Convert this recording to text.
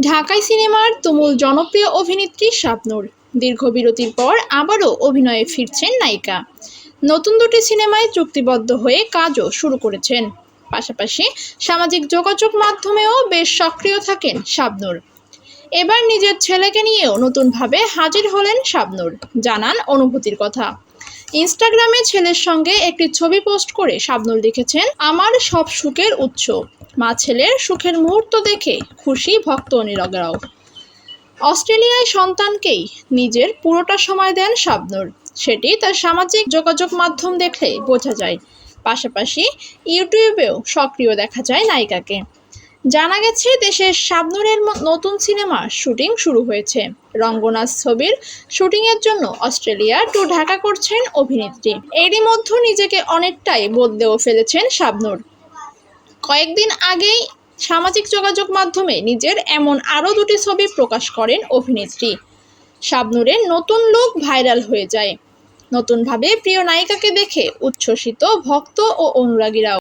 ঢাকাই সিনেমার তুমুল জনপ্রিয় অভিনেত্রী শাবনূর। দীর্ঘ বিরতির পর আবারও অভিনয়ে ফিরছেন নায়িকা। নতুন দুটি সিনেমায় চুক্তিবদ্ধ হয়ে কাজও শুরু করেছেন। পাশাপাশি সামাজিক যোগাযোগ মাধ্যমেও বেশ সক্রিয় থাকেন শাবনূর। এবার নিজের ছেলেকে নিয়েও নতুনভাবে হাজির হলেন শাবনূর। জানান অনুভূতির কথা। ইনস্টাগ্রামে ছেলের সঙ্গে একটি ছবি পোস্ট করে শাবনূর লিখেছেন, আমার সব সুখের উৎস। মা ছেলের সুখের মুহূর্ত দেখে খুশি ভক্ত অনুরাগরাও। অস্ট্রেলিয়ায় সন্তানকেই নিজের পুরোটা সময় দেন শাবনূর। সেটি তার সামাজিক যোগাযোগ মাধ্যম দেখলে বোঝা যায়। পাশাপাশি ইউটিউবেও সক্রিয় দেখা যায় নায়িকাকে। জানা গেছে, দেশের শাবনূরের নতুন সিনেমার শুটিং শুরু হয়েছে। রঙ্গনাথ ছবির শুটিংয়ের জন্য অস্ট্রেলিয়া টু ঢাকা করছেন অভিনেত্রী। এরই মধ্যে নিজেকে অনেকটাই বদলেও ফেলেছেন শাবনূর। কয়েকদিন আগেই সামাজিক যোগাযোগ মাধ্যমে নিজের এমন আরও দুটি ছবি প্রকাশ করেন অভিনেত্রী। শাবনূরের নতুন লুক ভাইরাল হয়ে যায়। নতুনভাবে প্রিয় নায়িকাকে দেখে উচ্ছ্বসিত ভক্ত ও অনুরাগীরাও।